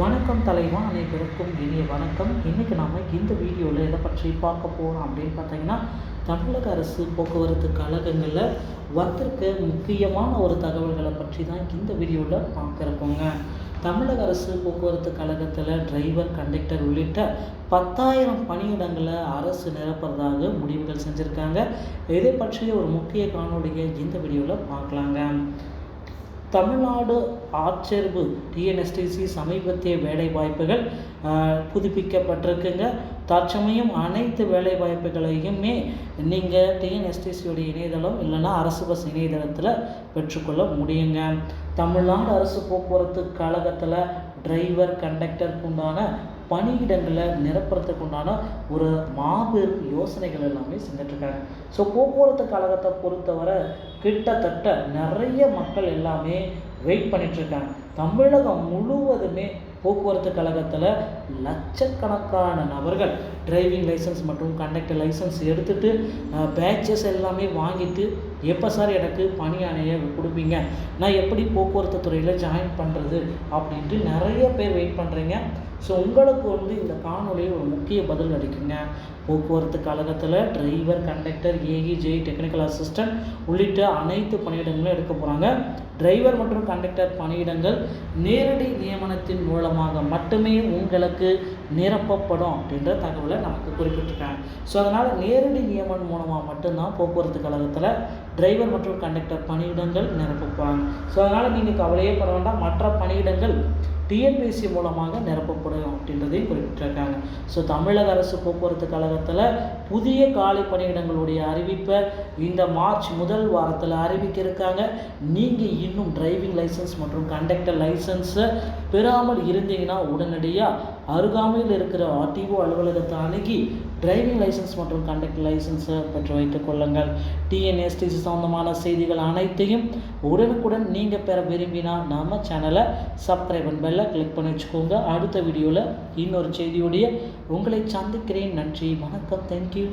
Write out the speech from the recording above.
வணக்கம் தலைவா அனைவருக்கும் இனிய வணக்கம். இன்றைக்கி நாம் இந்த வீடியோவில் எதை பற்றி பார்க்க போகிறோம் அப்படின்னு பார்த்தீங்கன்னா தமிழக அரசு போக்குவரத்து கழகங்களில் வந்திருக்க முக்கியமான ஒரு தகவல்களை பற்றி தான் இந்த வீடியோவில் பார்க்குறப்போங்க தமிழக அரசு போக்குவரத்து கழகத்தில் டிரைவர் கண்டக்டர் உள்ளிட்ட பத்தாயிரம் பணியிடங்களை அரசு நிரப்புறதாக முடிவுகள் செஞ்சுருக்காங்க. இதை பற்றிய ஒரு முக்கிய காணொலியை இந்த வீடியோவில் பார்க்கலாங்க. தமிழ்நாடு ஆட்சேர்வு டிஎன்எஸ்டிசி சமீபத்திய வேலை வாய்ப்புகள் புதுப்பிக்கப்பட்டிருக்குங்க. தற்சமயம் அனைத்து வேலைவாய்ப்புகளையுமே நீங்கள் டிஎன்எஸ்டிசியோடைய இணையதளம் இல்லைன்னா அரசு பஸ் இணையதளத்தில் பெற்றுக்கொள்ள முடியுங்க. தமிழ்நாடு அரசு போக்குவரத்து கழகத்தில் டிரைவர் கண்டக்டருக்கு உண்டான பணியிடங்களை நிரப்புறதுக்கு உண்டான ஒரு மாபெரும் யோசனைகள் எல்லாமே செஞ்சிட்ருக்காங்க. ஸோ போக்குவரத்து கழகத்தை பொறுத்தவரை கிட்டத்தட்ட நிறைய மக்கள் எல்லாமே வெயிட் பண்ணிகிட்ருக்காங்க தமிழகம் முழுவதுமே போக்குவரத்து கழகத்தில் லட்சக்கணக்கான நபர்கள் டிரைவிங் லைசன்ஸ் மற்றும் கண்டக்டர் லைசன்ஸ் எடுத்துகிட்டு பேட்சஸ் எல்லாமே வாங்கிட்டு எப்போ சார் எனக்கு பணி ஆணையை கொடுப்பீங்க? நான் எப்படி போக்குவரத்து துறையில் ஜாயின் பண்ணுறது அப்படின்ட்டு நிறைய பேர் வெயிட் பண்ணுறீங்க ஸோ உங்களுக்கு வந்து இந்த காணொலியில் ஒரு முக்கிய பதில் அளிக்குங்க. போக்குவரத்து கழகத்தில் driver conductor AE JE technical assistant உள்ளிட்ட அனைத்து பணியிடங்களும் எடுக்க போகிறாங்க டிரைவர் மற்றும் கண்டக்டர் பணியிடங்கள் நேரடி நியமனத்தின் மூலமாக மட்டுமே உங்களுக்கு நிரப்பப்படும் அப்படின்ற தகவலை நமக்கு குறிப்பிட்டிருக்காங்க. ஸோ அதனால் நேரடி நியமனம் மூலமாக மட்டும்தான் போக்குவரத்து கழகத்தில் டிரைவர் மற்றும் கண்டக்டர் பணியிடங்கள் நிரப்பப்படுவாங்க ஸோ அதனால் நீங்கள் கவலையே பட வேண்டாம். மற்ற பணியிடங்கள் டிஎன்பிஎஸ்சி மூலமாக நிரப்பப்படும் அப்படின்றதையும் குறிப்பிட்டிருக்காங்க. ஸோ தமிழக அரசு போக்குவரத்து கழகத்தில் புதிய காலி பணியிடங்களுடைய அறிவிப்பை இந்த மார்ச் முதல் வாரத்தில் அறிவிக்க இருக்காங்க நீங்கள் இன்னும் டிரைவிங் லைசன்ஸ் மற்றும் கண்டக்டர் லைசன்ஸை பெறாமல் இருந்தீங்கன்னா உடனடியாக அருகாமையில் இருக்கிற ஆர்டிஓ அலுவலகத்தை அணுகி டிரைவிங் லைசன்ஸ் மற்றும் கண்டக்டர் லைசன்ஸை பெற்று வைத்துக் கொள்ளுங்கள். டிஎன்எஸ்டிசி சம்மந்தமான செய்திகள் அனைத்தையும் உடனுக்குடன் நீங்கள் பெற விரும்பினால் நம்ம சேனலை சப்ஸ்கிரைப் அண்ட் பெல்லை கிளிக் பண்ணி வச்சுக்கோங்க. அடுத்த வீடியோவில் இன்னொரு செய்தியோடைய உங்களை சந்திக்கிறேன். நன்றி வணக்கம். தேங்க்யூ